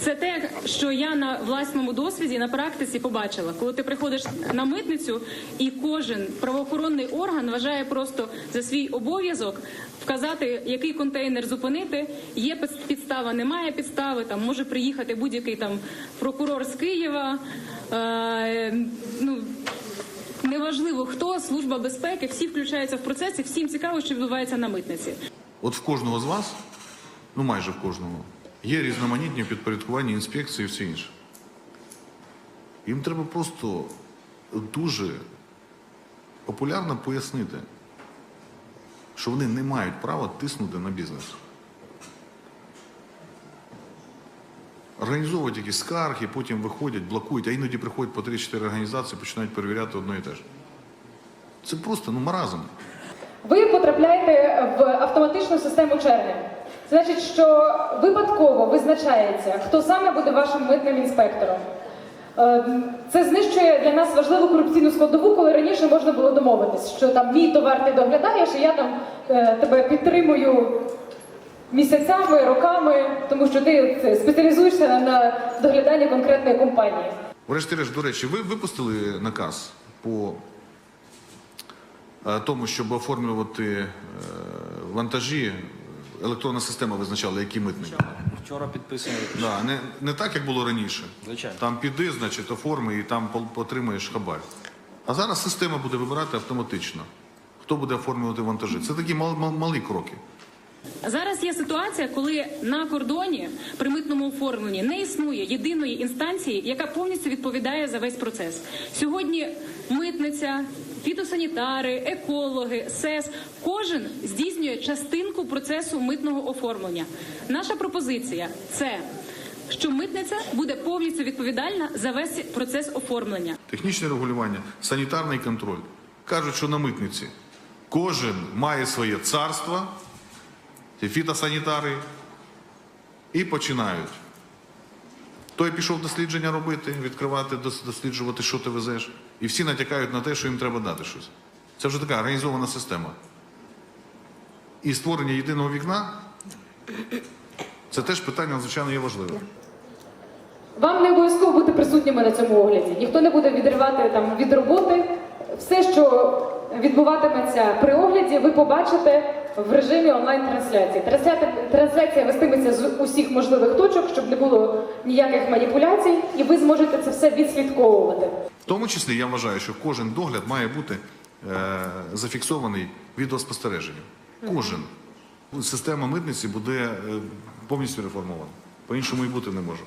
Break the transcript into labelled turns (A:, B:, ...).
A: Це те, що я на власному досвіді на практиці побачила, коли ти приходиш на митницю, і кожен правоохоронний орган вважає просто за свій обов'язок вказати, який контейнер зупинити. Є підстава, немає підстави. Там може приїхати будь-який там прокурор з Києва. Е, ну неважливо хто, служба безпеки, всі включаються в процес, і всім цікаво, що відбувається на митниці.
B: От в кожного з вас, ну майже в кожного, є різноманітні підпорядкування інспекції і все інше. Їм треба просто дуже популярно пояснити, що вони не мають права тиснути на бізнес. Організовують якісь скарги, потім виходять, блокують, а іноді приходять по 3-4 організації, починають перевіряти одно і те ж. Це просто ну, маразм.
C: Ви потрапляєте в автоматичну систему черги. Значить, що випадково визначається, хто саме буде вашим митним інспектором. Е, Це знищує для нас важливу корупційну складову, коли раніше можна було домовитись, що там мій товар ти доглядаєш, і я там е, тебе підтримую місяцями, роками, тому що ти спеціалізуєшся на- догляданні конкретної компанії.
B: Врешті-решт, до речі, ви випустили наказ по е, тому, щоб оформлювати вантажі. Електронна система визначала, які митники.
D: Вчора підписано.
B: Да, не, не так, як було раніше.
D: Звичайно.
B: Там піди, значить, оформи і там пол- отримаєш хабар. А зараз система буде вибирати автоматично, хто буде оформлювати вантажі. Це такі мал- мал- малі кроки.
A: Зараз є ситуація, коли на кордоні при митному оформленні не існує єдиної інстанції, яка повністю відповідає за весь процес. Сьогодні митниця, фітосанітари, екологи, СЕС кожен здійснює частинку процесу митного оформлення. Наша пропозиція це. Що митниця буде повністю відповідальна за весь процес оформлення.
B: Технічне регулювання, санітарний контроль. Кажуть, що на митниці кожен має своє царство, ці фітосанітари, і починають. Той пішов дослідження робити, відкривати, досліджувати, що ти везеш. І всі натякають на те, що їм треба дати щось. Це вже така організована система. І створення єдиного вікна це теж питання, звичайно, є важливим.
C: Вам не обов'язково бути присутніми на цьому огляді. Ніхто не буде відривати там від роботи. Все, що відбуватиметься при огляді, ви побачите в режимі онлайн-трансляції. Трансля- Трансляція вестиметься з усіх можливих точок, щоб не було ніяких маніпуляцій, і ви зможете це все відслідковувати.
B: В тому числі я вважаю, що кожен догляд має бути е, зафіксований відеоспостереженням. Кожен. Система митниці буде е, повністю реформована. По-іншому і бути не може.